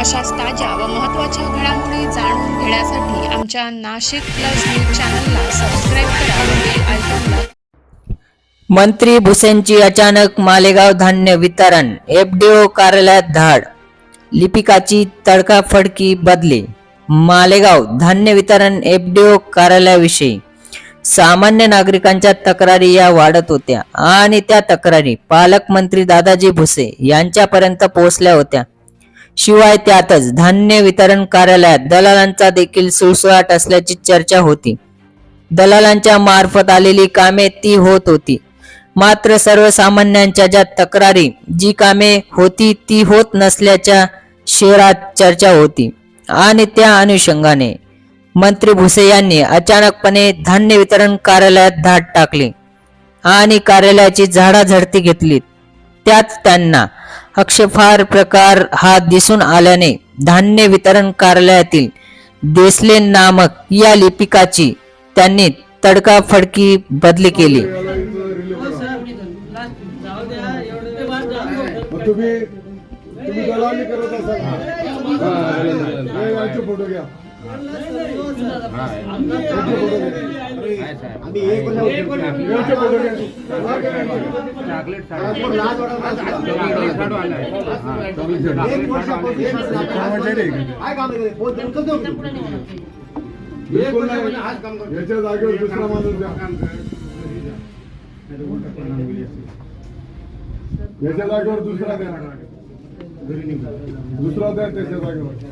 अशाच ताज्या व महत्त्वाच्या घडामोडी जाणून घेण्यासाठी आमच्या नाशिक प्लस न्यूज चॅनलला सबस्क्राईब करा आयकॉनला मंत्री भुसेंची अचानक मालेगाव धान्य वितरण एफडीओ कार्यालयात धाड लिपिकाची तडकाफडकी बदली मालेगाव धान्य वितरण एफडीओ कार्यालयाविषयी. सामान्य नागरिकांच्या तक्रारी या वाढत होत्या आणि त्या तक्रारी पालकमंत्री दादाजी भुसे यांच्यापर्यंत पोहोचल्या होत्या. शिवाय त्यातच धान्य वितरण कार्यालयात दलालांचा देखील सुळसुळाट असल्याची चर्चा होती. दलालांच्या मार्फत आलेली कामे ती होत होती. मात्र सर्वसामान्यांच्या ज्या तक्रारी जी कामे होती ती होत नसल्याच्या शहरात चर्चा होती. आणि त्या अनुषंगाने मंत्री भुसे यांनी अचानकपणे धान्य वितरण कार्यालयात धाड टाकली आणि कार्यालयाची झाडाझडती घेतली त्यात त्यांना आक्षेपार प्रकार हा दिसून आल्याने धान्य वितरण कार्यालयातील देसले नामक या लिपिकाची त्यांनी तडकाफडकी बदली केली. फोटो घ्या. याच्या जागेवर दुसरा माणूस याच्या जागेवर दुसरा द्या. दुसरा द्या त्याच्या जागेवर.